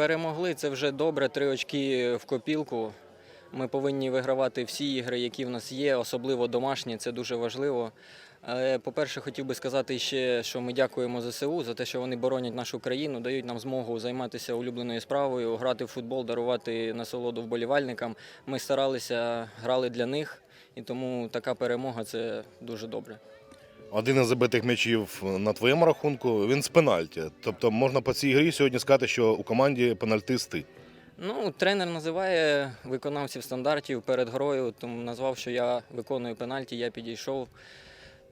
Перемогли це вже добре. Три очки в копілку. Ми повинні вигравати всі ігри, які в нас є, особливо домашні. Це дуже важливо. По-перше, хотів би сказати ще, що ми дякуємо ЗСУ за те, що вони боронять нашу країну, дають нам змогу займатися улюбленою справою, грати в футбол, дарувати насолоду вболівальникам. Ми старалися, грали для них, і тому така перемога це дуже добре. Один із забитих м'ячів на твоєму рахунку він з пенальті. Тобто можна по цій грі сьогодні сказати, що у команді пенальтисти. Ну, тренер називає виконавців стандартів перед грою, тому назвав, що я виконую пенальті, я підійшов.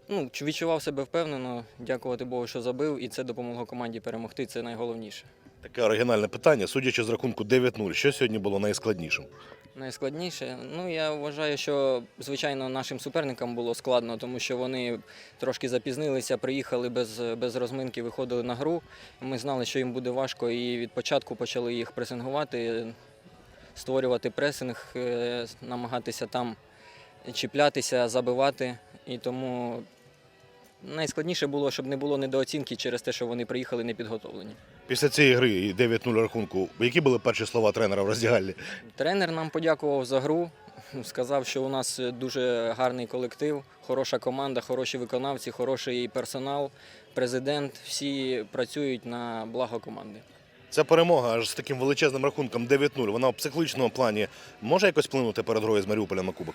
Ну, відчував себе впевнено, дякувати Богу, що забив, і це допомогло команді перемогти. Це найголовніше. Таке оригінальне питання. Судячи з рахунку 9-0, що сьогодні було найскладнішим? Найскладніше. Ну, я вважаю, що звичайно нашим суперникам було складно, тому що вони трошки запізнилися, приїхали без, без розминки, виходили на гру. Ми знали, що їм буде важко, і від початку почали їх пресингувати, створювати пресинг, е, намагатися там чіплятися, забивати. І тому найскладніше було, щоб не було недооцінки через те, що вони приїхали непідготовлені. Після цієї гри і 9-0 рахунку, які були перші слова тренера в роздягальні? Тренер нам подякував за гру. Сказав, що у нас дуже гарний колектив, хороша команда, хороші виконавці, хороший персонал, президент. Всі працюють на благо команди. Ця перемога аж з таким величезним рахунком 9-0, вона в психологічному плані може якось вплинути перед грою з Маріуполем на кубок?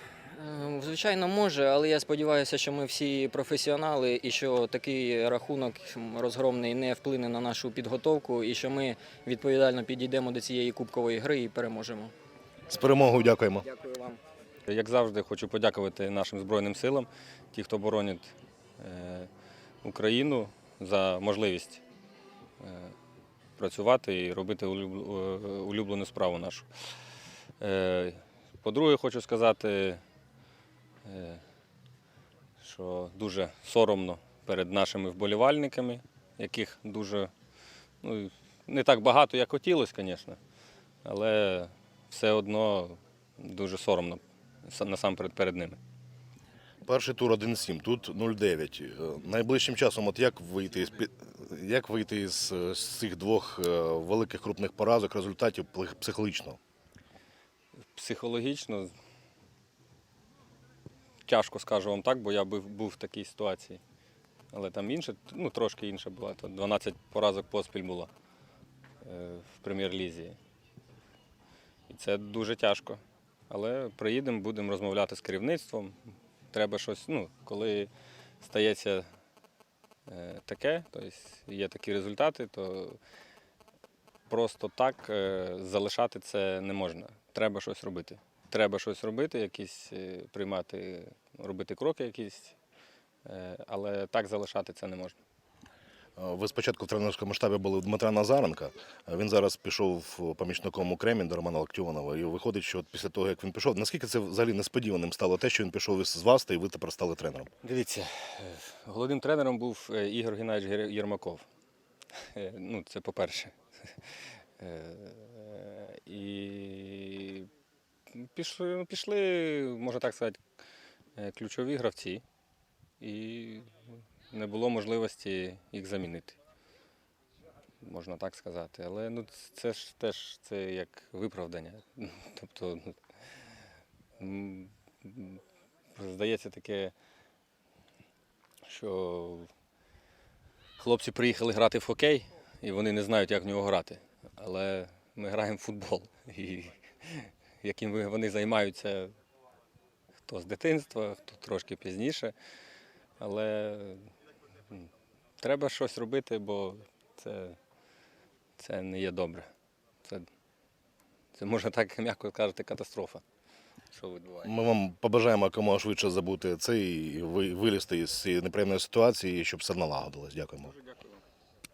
Звичайно, може, але я сподіваюся, що ми всі професіонали і що такий рахунок розгромний не вплине на нашу підготовку, і що ми відповідально підійдемо до цієї кубкової гри і переможемо. З перемогою дякуємо. Дякую вам. Як завжди, хочу подякувати нашим Збройним силам, ті, хто боронять е, Україну за можливість е, працювати і робити е, улюблену справу нашу. По-друге, хочу сказати, що дуже соромно перед нашими вболівальниками, яких дуже ну, не так багато, як хотілося, звісно, але все одно дуже соромно насамперед перед ними. Перший тур 1-7, тут 0-9. Е, Найближчим часом, от як вийти з як вийти з, е, з цих двох е, великих крупних поразок, результатів психологічно? Психологічно тяжко скажу вам так, бо я був, був в такій ситуації. Але там інше, ну трошки інша була. То 12 поразок поспіль було е, в прем'єр-лізі. І це дуже тяжко. Але приїдемо, будемо розмовляти з керівництвом. Треба щось, ну, коли стається е, таке, тобто є такі результати, то просто так е, залишати це не можна. Треба щось робити. Треба щось робити, якісь е, приймати, робити кроки якісь, е, але так залишати це не можна. Е, Ви спочатку в тренерському штабі були у Дмитра Назаренка. Він зараз пішов помічником у Кремінь до Романа Локтіонова. І виходить, що після того, як він пішов, наскільки це взагалі несподіваним стало те, що він пішов із вас, і ви тепер стали тренером? Дивіться, головним тренером був Ігор Геннадійович Єрмаков. Ну, це по-перше. І пішли, ну, пішли, можна так сказати, е, ключові гравці, і не було можливості їх замінити. Можна так сказати. Але ну, це ж теж це як виправдання. Тобто, здається таке що хлопці приїхали грати в хокей, і вони не знають, як в нього грати. Але ми граємо в футбол. І яким вони займаються хто з дитинства, хто трошки пізніше. Але треба щось робити, бо це, це не є добре. Це, це можна так м'яко кажете, катастрофа, що відбувається. Ми вам побажаємо якомога швидше забути це і ви- вилізти із цієї неприємної ситуації, щоб все налагодилось. Дякуємо.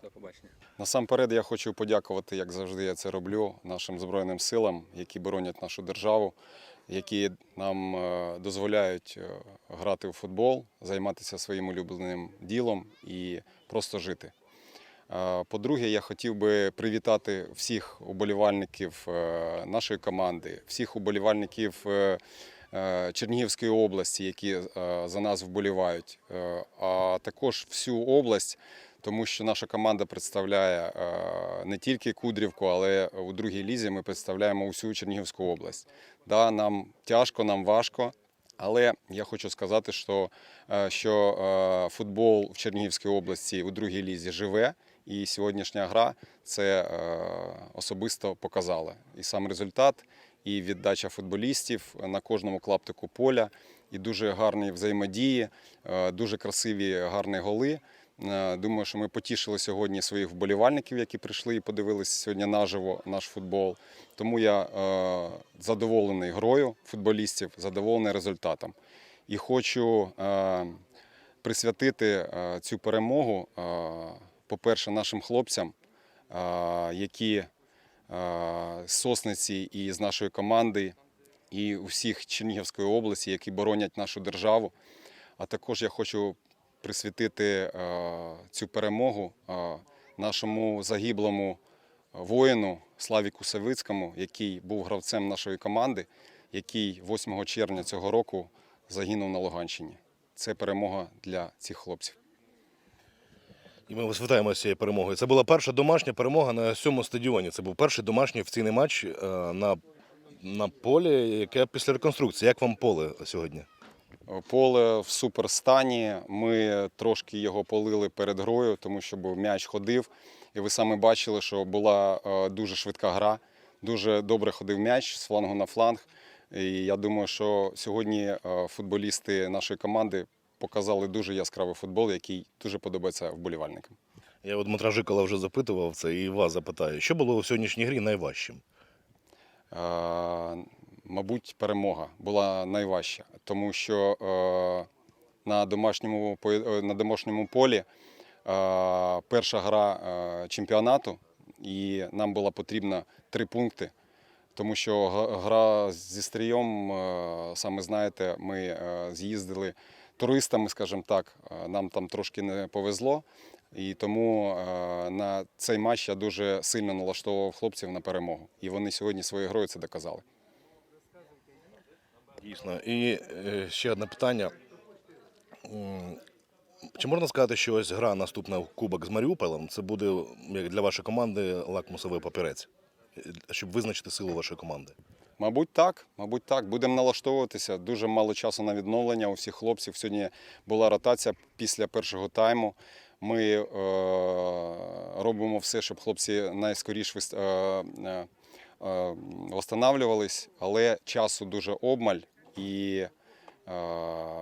До побачення. Насамперед я хочу подякувати, як завжди я це роблю, нашим Збройним силам, які боронять нашу державу, які нам е, дозволяють е, грати в футбол, займатися своїм улюбленим ділом і просто жити. Е, По-друге, я хотів би привітати всіх уболівальників нашої команди, всіх уболівальників Чернігівської області, які за нас вболівають, а також всю область тому що наша команда представляє е, не тільки Кудрівку, але у другій лізі ми представляємо усю Чернігівську область. Да, нам тяжко, нам важко. Але я хочу сказати, що, е, що е, футбол в Чернігівській області у другій лізі живе, і сьогоднішня гра це особисто показала. І сам результат, і віддача футболістів на кожному клаптику поля, і дуже гарні взаємодії, дуже красиві гарні голи. Е, Думаю, що ми потішили сьогодні своїх вболівальників, які прийшли і подивилися сьогодні наживо наш футбол. Тому я е, задоволений грою футболістів, задоволений результатом. І хочу е, присвятити е, цю перемогу, е, по-перше, нашим хлопцям, е, які е, з Сосниці і з нашої команди, і усіх Чернігівської області, які боронять нашу державу. А також я хочу присвятити е, цю перемогу е, нашому загиблому воїну Славіку Савицькому, який був гравцем нашої команди, який 8 червня цього року загинув на Луганщині. Це перемога для цих хлопців. І ми вас вітаємо з перемогою. Це була перша домашня перемога на цьому стадіоні. Це був перший домашній офіційний матч е, на, на полі, яке після реконструкції. Як вам поле сьогодні? Поле в суперстані. Ми трошки його полили перед грою, тому що м'яч ходив. І ви саме бачили, що була е, дуже швидка гра, дуже добре ходив м'яч з флангу на фланг. І я думаю, що сьогодні е, футболісти нашої команди показали дуже яскравий футбол, який дуже подобається вболівальникам. Я от Дмитра Жикола вже запитував це і вас запитаю. Що було у сьогоднішній грі найважчим? Мабуть, перемога була найважча, тому що е, на домашньому, е, на домашньому полі е, перша гра чемпіонату, і нам було потрібно три пункти, тому що гра зі стрієм, саме знаєте, ми з'їздили туристами, скажімо так, нам там трошки не повезло. І тому на цей матч я дуже сильно налаштовував хлопців на перемогу. І вони сьогодні своєю грою це доказали. Дійсно. І е, ще одне питання. Чи можна сказати, що ось гра наступна в Кубок з Маріуполем це буде як для вашої команди лакмусовий папірець, щоб визначити силу вашої команди? Мабуть, так. Мабуть, так. Будемо налаштовуватися. Дуже мало часу на відновлення у всіх хлопців. Сьогодні була ротація після першого тайму. Ми е, робимо все, щоб хлопці найскоріше е, е, восстанавливались, але часу дуже обмаль. І е,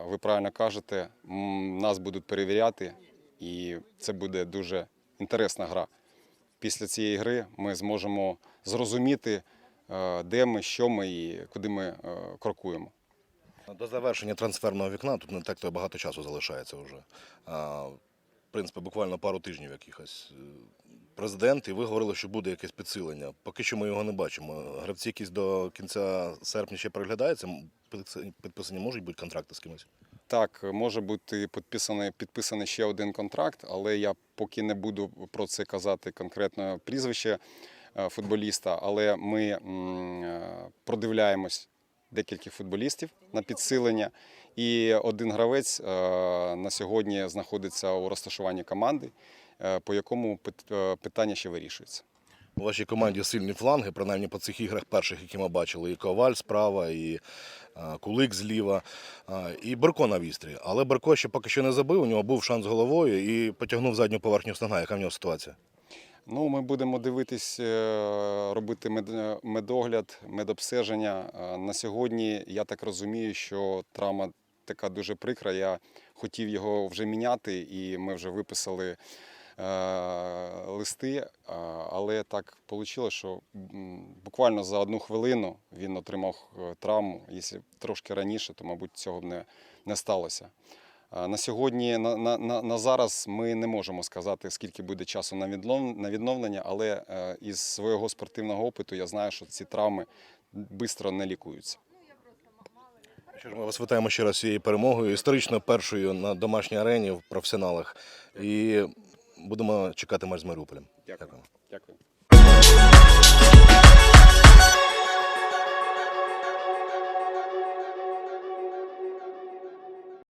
ви правильно кажете, нас будуть перевіряти, і це буде дуже інтересна гра. Після цієї гри ми зможемо зрозуміти, е, де ми, що ми і куди ми е, крокуємо. До завершення трансферного вікна тут не так то багато часу залишається вже. В принципі, буквально пару тижнів якихось. Президент, і ви говорили, що буде якесь підсилення. Поки що ми його не бачимо. Гравці якісь до кінця серпня ще переглядаються. Підписані- Підписані можуть бути контракти з кимось? Так, може бути підписаний, підписаний ще один контракт, але я поки не буду про це казати конкретно прізвище е, футболіста. Але ми е, продивляємось декілька футболістів на підсилення. І один гравець е, на сьогодні знаходиться у розташуванні команди, е, по якому е, питання ще вирішується. У вашій команді сильні фланги, принаймні по цих іграх перших, які ми бачили, і Коваль справа, і Кулик зліва, і Берко на вістрі. Але Берко ще поки що не забив, у нього був шанс головою і потягнув задню поверхню стегна. Яка в нього ситуація? Ну, ми будемо дивитись, робити мед- медогляд, медобстеження. На сьогодні я так розумію, що травма така дуже прикра. Я хотів його вже міняти, і ми вже виписали е, листи, е, але так вийшло, що буквально за одну хвилину він отримав е, травму. Якщо трошки раніше, то, мабуть, цього б не, не сталося. На сьогодні, на, на, на, зараз ми не можемо сказати, скільки буде часу на віднов- на відновлення, але із свого спортивного опиту я знаю, що ці травми швидко не лікуються. Що ж, ми вас вітаємо ще раз цією перемогою, історично першою на домашній арені в професіоналах. І будемо чекати матч з Маріуполем. Дякую. Дякую.